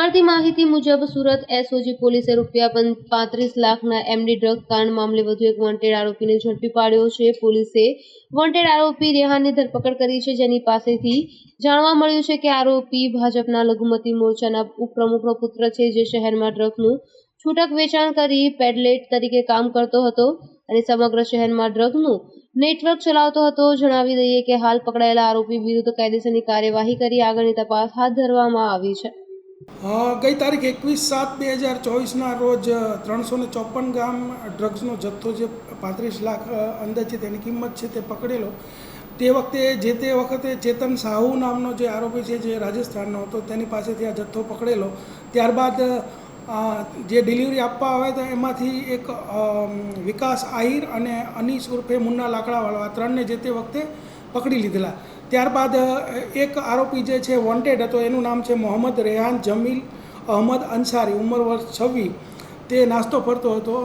મળતી માહિતી મુજબ સુરત એસઓજી પોલીસે રૂપિયા પાંત્રીસ લાખના એમડી ડ્રગ કાંડ મામલે વધુ એક વોન્ટેડ આરોપીને ઝડપી પાડ્યો છે. પોલીસે વોન્ટેડ આરોપી રેહાનની ધરપકડ કરી છે, જેની પાસેથી જાણવા મળ્યું છે કે આરોપી ભાજપના લઘુમતી મોરચાના ઉપપ્રમુખનો પુત્ર છે, જે શહેરમાં ડ્રગનું છૂટક વેચાણ કરી પેડલેટ તરીકે કામ કરતો હતો અને સમગ્ર શહેરમાં ડ્રગનું નેટવર્ક ચલાવતો હતો. જણાવી દઈએ કે હાલ પકડાયેલા આરોપી વિરુદ્ધ કાયદેસરની કાર્યવાહી કરી આગળની તપાસ હાથ ધરવામાં આવી છે. ગઈ તારીખ એકવીસ સાત બે હજાર ચોવીસના રોજ ત્રણસો ને ચોપન ગ્રામ ડ્રગ્સનો જથ્થો જે પાંત્રીસ લાખ અંદર અંદાજે તેની કિંમત છે તે પકડેલો. તે વખતે જે તે વખતે ચેતન સાહુ નામનો જે આરોપી છે જે રાજસ્થાનનો હતો, તેની પાસેથી આ જથ્થો પકડેલો. ત્યારબાદ જે ડિલિવરી આપવા આવે તો એમાંથી એક વિકાસ આહિર અને અનીસ ઉર્ફે મુન્ના લાકડાવાળો આ ત્રણને જે તે વખતે પકડી લીધેલા. ત્યારબાદ એક આરોપી જે છે વોન્ટેડ હતો એનું નામ છે મોહમ્મદ રેહાન જમીલ અહમદ અંસારી ઉંમર વર્ષ છવ્વીસ. તે નાસ્તો ફરતો હતો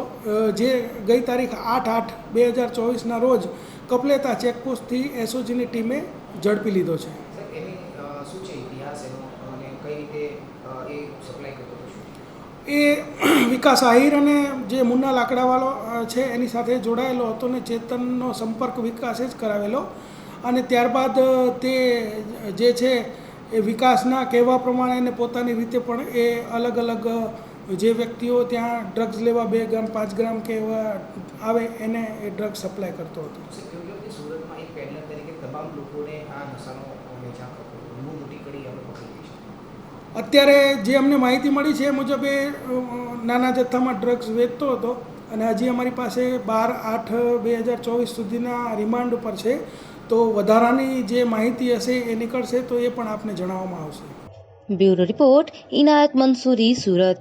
જે ગઈ તારીખ આઠ આઠ બે હજાર ચોવીસના રોજ કપલેતા ચેકપોસ્ટથી એસઓજીની ટીમે ઝડપી લીધો છે. એ વિકાસ આહિર અને જે મુન્ના લાકડાવાળો છે એની સાથે જોડાયેલો હતો ને ચેતનનો સંપર્ક વિકાસે જ કરાવેલો. અને ત્યારબાદ તે જે છે એ વિકાસના કહેવા પ્રમાણે એને પોતાની રીતે પણ એ અલગ અલગ જે વ્યક્તિઓ ત્યાં ડ્રગ્સ લેવા બે ગ્રામ પાંચ ગ્રામ કે એવા આવે એને એ ડ્રગ્સ સપ્લાય કરતો હતો. અત્યારે જે અમને માહિતી મળી છે એ મુજબ એ નાના જથ્થામાં ડ્રગ્સ વેચતો હતો. અને હજી અમારી પાસે બાર આઠ બે હજાર ચોવીસ સુધીના રિમાન્ડ ઉપર છે. તો વધારાની જે માહિતી હશે એ નીકળશે તો એ પણ આપને જણાવવામાં આવશે. Bureau report, Inayat Mansuri, Surat.